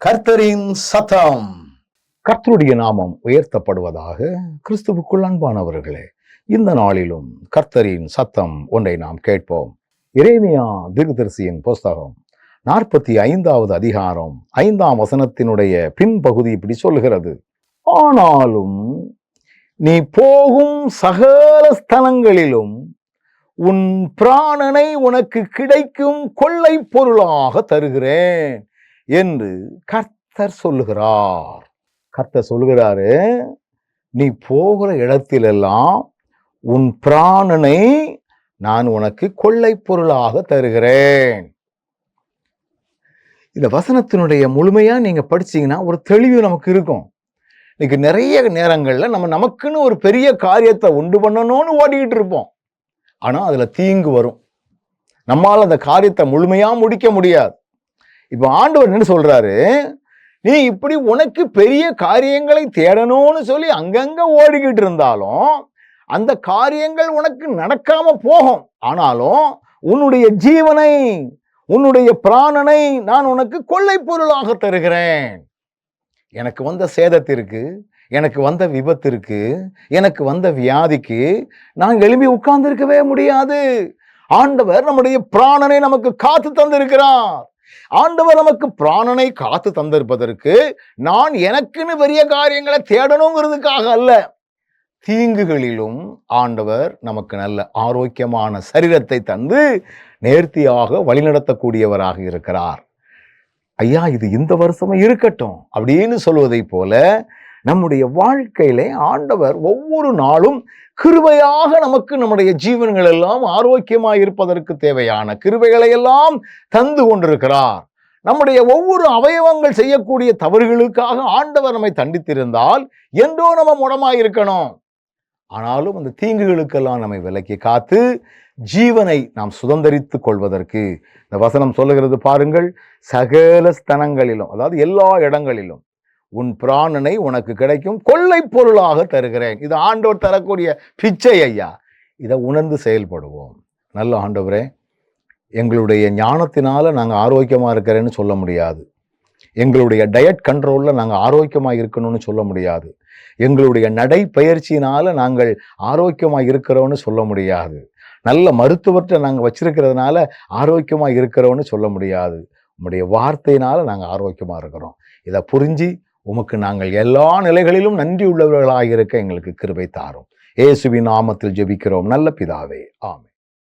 கர்த்தரின் சத்தம். கர்த்தருடைய நாமம் உயர்த்தப்படுவதாக கிறிஸ்துவுக்குள் அன்பானவர்களே இந்த நாளிலும் கர்த்தரின் சத்தம் ஒன்றை நாம் கேட்போம். இறைமையா திருதரிசியின் புஸ்தகம் நாற்பத்தி ஐந்தாவது அதிகாரம் ஐந்தாம் வசனத்தினுடைய பின்பகுதி இப்படி சொல்கிறது ஆனாலும் நீ போகும் சகல ஸ்தலங்களிலும் உன் பிராணனை உனக்கு கிடைக்கும் கொள்ளை பொருளாக தருகிறேன். என்று கர்த்தர் சொல்லுகிறார். கர்த்தர் சொல்லுகிறாரு நீ போகிற இடத்திலெல்லாம் உன் பிராணனை நான் உனக்கு கொள்ளை பொருளாக தருகிறேன். இந்த வசனத்தினுடைய முழுமையா நீங்க படிச்சீங்கன்னா ஒரு தெளிவு நமக்கு இருக்கும். இன்னைக்கு நிறைய நேரங்கள்ல நம்ம நமக்குன்னு ஒரு பெரிய காரியத்தை உண்டு பண்ணணும்னு ஓடிக்கிட்டு இருப்போம். ஆனா அதுல தீங்கு வரும். நம்மால் அந்த காரியத்தை முழுமையா முடிக்க முடியாது. இப்போ ஆண்டவர் என்ன சொல்றாரு? நீ இப்படி உனக்கு பெரிய காரியங்களை தேடணும்னு சொல்லி அங்கங்க ஓடிக்கிட்டு இருந்தாலும் அந்த காரியங்கள் உனக்கு நடக்காம போகும். ஆனாலும் உன்னுடைய ஜீவனை உன்னுடைய பிராணனை நான் உனக்கு கொள்ளை பொருளாக தருகிறேன். எனக்கு வந்த சேதத்திற்கு எனக்கு வந்த விபத்திற்கு எனக்கு வந்த வியாதிக்கு நான் எழும்பி உட்கார்ந்திருக்கவே முடியாது. ஆண்டவர் நம்முடைய பிராணனை நமக்கு காத்து தந்திருக்கிறார். ஆண்டவர் நமக்கு பிராணனை காத்து தந்திருப்பதற்கு நான் எனக்குன்னு பெரிய காரியங்களை தேடணுங்கிறதுக்காக அல்ல. தீங்குகளிலும் ஆண்டவர் நமக்கு நல்ல ஆரோக்கியமான சரீரத்தை தந்து நேர்த்தியாக வழிநடத்தக்கூடியவராக இருக்கிறார். ஐயா இது இந்த வருஷமும் இருக்கட்டும் அப்படின்னு சொல்வதை போல நம்முடைய வாழ்க்கையிலே ஆண்டவர் ஒவ்வொரு நாளும் கிருபையாக நமக்கு நம்முடைய ஜீவன்கள் எல்லாம் ஆரோக்கியமாக இருப்பதற்கு தேவையான கிருபைகளை எல்லாம் தந்து கொண்டிருக்கிறார். நம்முடைய ஒவ்வொரு அவயவங்கள் செய்யக்கூடிய தவறுகளுக்காக ஆண்டவர் நம்மை தண்டித்திருந்தால் என்றோ நம்ம முடமாக இருக்கணும். ஆனாலும் அந்த தீங்குகளுக்கெல்லாம் நம்மை விலக்கி காத்து ஜீவனை நாம் சுதந்திரித்துக் கொள்வதற்கு இந்த வசனம் சொல்லுகிறது பாருங்கள் சகல ஸ்தனங்களிலும் அதாவது எல்லா இடங்களிலும் உன் பிராணனை உனக்கு கிடைக்கும் கொள்ளை பொருளாக தருகிறேன். இது ஆண்டவர் தரக்கூடிய பிச்சை ஐயா. இதை உணர்ந்து செயல்படுவோம். நல்ல ஆண்டவரே எங்களுடைய ஞானத்தினால நாங்கள் ஆரோக்கியமாக இருக்கிறேன்னு சொல்ல முடியாது. எங்களுடைய டயட் கண்ட்ரோலில் நாங்கள் ஆரோக்கியமாக இருக்கணும்னு சொல்ல முடியாது. எங்களுடைய நடைப்பயிற்சியினால் நாங்கள் ஆரோக்கியமாக இருக்கிறோன்னு சொல்ல முடியாது. நல்ல மருத்துவத்தை நாங்கள் வச்சிருக்கிறதுனால ஆரோக்கியமாக இருக்கிறோன்னு சொல்ல முடியாது. உங்களுடைய வார்த்தையினால் நாங்கள் ஆரோக்கியமாக இருக்கிறோம். இதை புரிஞ்சு உமக்கு நாங்கள் எல்லா நிலைகளிலும் நன்றி உள்ளவர்களாக இருக்க எங்களுக்கு கிருபை தாரும். இயேசுவின் நாமத்தில் ஜெபிக்கிறோம். நல்ல பிதாவே. ஆமே